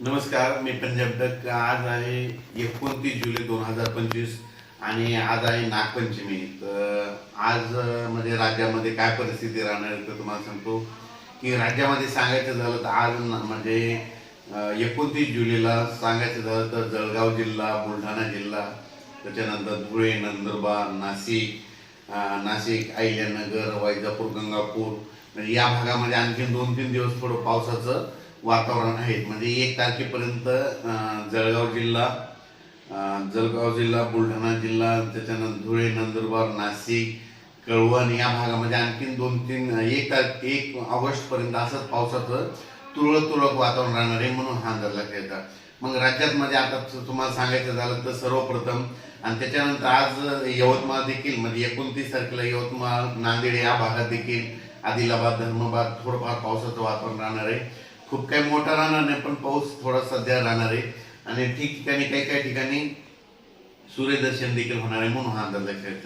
नमस्कार मी पंजाब डक आज आहे एकोणतीस जुलै दोन हजार पंचवीस आणि आज आहे नागपंचमी. तर आज म्हणजे राज्यामध्ये काय परिस्थिती राहणार तर तुम्हाला सांगतो. की राज्यामध्ये सांगायचं झालं तर आज म्हणजे एकोणतीस जुलैला सांगायचं झालं तर जळगाव जिल्हा बुलढाणा जिल्हा त्याच्यानंतर धुळे नंदुरबार नाशिक नाशिक अहिल्यानगर वैजापूर गंगापूर. या भागामध्ये आणखी दोन तीन दिवस थोडं पावसाचं वातावरण आहे म्हणजे एक तारखेपर्यंत जळगाव जिल्हा जळगाव जिल्हा बुलढाणा जिल्हा त्याच्यानंतर धुळे नंदुरबार नाशिक कळवण या भागामध्ये आणखीन दोन तीन एक एक ऑगस्टपर्यंत असंच पावसाचं तुरळक तुरळक वातावरण राहणार आहे म्हणून हा अंदाज लक्षात येतात. मग राज्यात म्हणजे आता तुम्हाला सांगायचं झालं तर सर्वप्रथम आणि त्याच्यानंतर आज यवतमाळ देखील म्हणजे एकोणतीस तारखेला यवतमाळ नांदेड या भागात देखील आदिलाबाद धर्माबाद थोडंफार पावसाचं वातावरण राहणार आहे. खूप काही मोठा राहणार नाही पण पाऊस थोडा सध्या राहणार आहे. आणि ठिकठिकाणी काही काही ठिकाणी सूर्यदर्शन देखील होणार आहे म्हणून हा अंदाज लक्षात